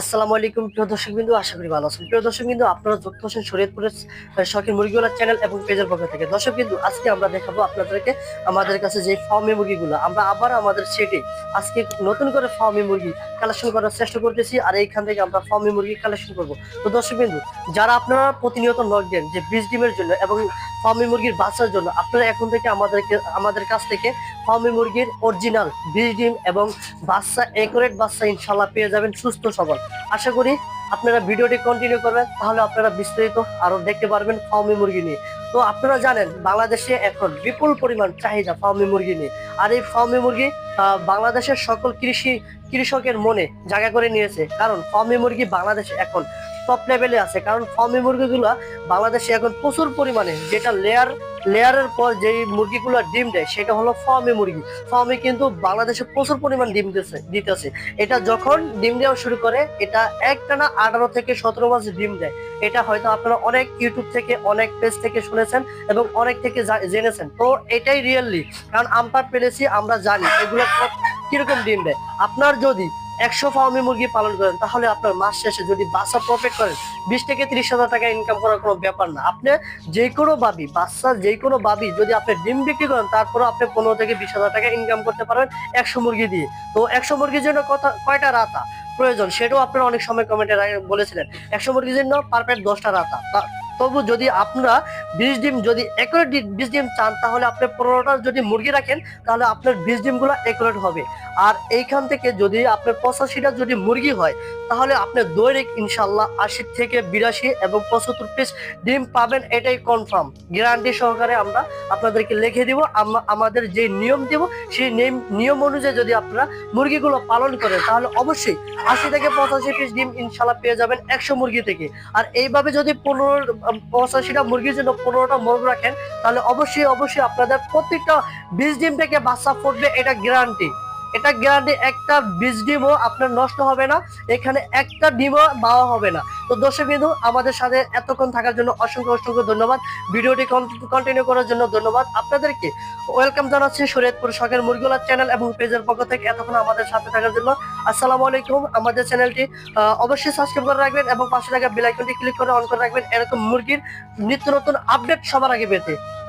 আসসালামু আলাইকুম, প্রিয় দর্শক বিন্দু আশা করি ভালো আছেন। প্রিয় দর্শক বিন্দু আপনারা যুক্ত হচ্ছেন শরীয়তপুরের শখের মুরগিওয়ালা চ্যানেল এবং পেজের পক্ষ থেকে। দর্শক বিন্দু আজকে আমরা দেখাবো আপনাদেরকে, আমাদের কাছে যে ফার্মে মুরগিগুলো, আমরা আবার আমাদের সেটে আজকে নতুন করে ফার্মে মুরগি কালেকশন করার চেষ্টা করতেছি আর এইখান থেকে আমরা ফার্মে মুরগি কালেকশন করব। তো দর্শক বিন্দু যারা আপনারা প্রতিনিয়ত নক দেন যে বীজ ডিমের জন্য এবং ফার্মে মুরগির বাচ্চার জন্য, আপনারা এখন থেকে আমাদেরকে, আমাদের কাছ থেকে ফার্মে মুরগির অরিজিনাল বীজ ডিম এবং বাচ্চা একুরেট বাচ্চা ইনশাল্লাহ পেয়ে যাবেন সুস্থ সবল। আশা করি আপনারা ভিডিওটি কন্টিনিউ করবেন, তাহলে আপনারা বিস্তারিত আরও দেখতে পারবেন ফাউমি মুরগি নিয়ে। তো আপনারা জানেন, বাংলাদেশে এখন বিপুল পরিমাণ চাহিদা ফাউমি মুরগি নিয়ে। আর এই ফাউমি মুরগি বাংলাদেশের সকল কৃষি, কৃষকের মনে জায়গা করে নিয়েছে। কারণ ফাউমি মুরগি বাংলাদেশে এখন টপ লেভেলে আছে। কারণ ফার্মি মুরগিগুলো বাংলাদেশে এখন প্রচুর পরিমাণে যেটা লেয়ার লেয়ারের পর যেই মুরগিগুলো ডিম দেয়, সেটা হলো ফার্মি মুরগি। ফার্মি কিন্তু বাংলাদেশে প্রচুর পরিমাণ ডিম দিতেছে দিতেছে। এটা যখন ডিম দেওয়া শুরু করে, এটা একটানা আঠারো থেকে সতেরো মাস ডিম দেয়। এটা হয়তো আপনারা অনেক ইউটিউব থেকে, অনেক পেজ থেকে শুনেছেন এবং অনেক থেকে জেনেছেন। তো এটাই রিয়েলি। কারণ আমরা পেরেছি, আমরা জানি এগুলো কীরকম ডিম দেয়। আপনার যদি একশো ফার্মি মুরগি পালন করেন, তাহলে আপনার মাস শেষে যদি বাচ্চা প্রফিট করেন, বিশ থেকে ত্রিশ হাজার টাকা ইনকাম করার কোনো ব্যাপার না। আপনি যে কোনো বাবি, বাচ্চা যে কোনো বাবি যদি আপনি ডিম বিক্রি করেন, তারপরে আপনি পনেরো থেকে বিশ হাজার টাকা ইনকাম করতে পারবেন একশো মুরগি দিয়ে। তো একশো মুরগির জন্য কথা, কয়টা রাতা প্রয়োজন? সেটাও আপনারা অনেক সময় কমেন্টে বলেছিলেন। একশো মুরগির জন্য পারফেক্ট দশটা রাতা। তবু যদি আপনারা বিশ ডিম, যদি একুরেট বিশ ডিম চান, তাহলে আপনি পনেরোটা যদি মুরগি রাখেন, তাহলে আপনার বিশ ডিমগুলো একুরেট হবে। আর এইখান থেকে যদি আপনার পঁচাশিটা যদি মুরগি হয়, তাহলে আপনি দৈনিক ইনশাল্লাহ আশি থেকে বিরাশি এবং পঁচাত্তর পিস ডিম পাবেন, এটাই কনফার্ম গ্যারান্টি সহকারে আমরা আপনাদেরকে লিখে দিব আমাদের যে নিয়ম দিব, সেই নিয়ম অনুযায়ী যদি আপনারা মুরগিগুলো পালন করেন, তাহলে অবশ্যই আশি থেকে পঁচাশি পিস ডিম ইনশাল্লাহ পেয়ে যাবেন একশো মুরগি থেকে। আর এইভাবে যদি পনেরো পঁচাশিটা মুরগির জন্য পনেরোটা মোরগ রাখেন, তাহলে অবশ্যই অবশ্যই আপনাদের প্রত্যেকটা বীজ ডিম থেকে বাচ্চা ফুটবে, এটা গ্যারান্টি এটা গ্যারান্টি একটা বীজ ডিমও আপনার নষ্ট হবে না, এখানে একটা ডিমও বাওয়া হবে না। তো দর্শক বিন্দু, আমাদের সাথে এতক্ষণ থাকার জন্য অসংখ্য অসংখ্য ধন্যবাদ। ভিডিওটি কন্টিনিউ করার জন্য ধন্যবাদ। আপনাদেরকে ওয়েলকাম জানাচ্ছি শরীয়তপুর শখের মুরগিওয়ালা চ্যানেল এবং পেজের পক্ষ থেকে এতক্ষণ আমাদের সাথে থাকার জন্য। আসসালামু আলাইকুম। আমাদের চ্যানেলটি অবশ্যই সাবস্ক্রাইব করে রাখবেন এবং পাশে থাকা বেল আইকনটি ক্লিক করে অন করে রাখবেন। এরকম মুরগির নিত্য নতুন আপডেট সবার আগে পেতে।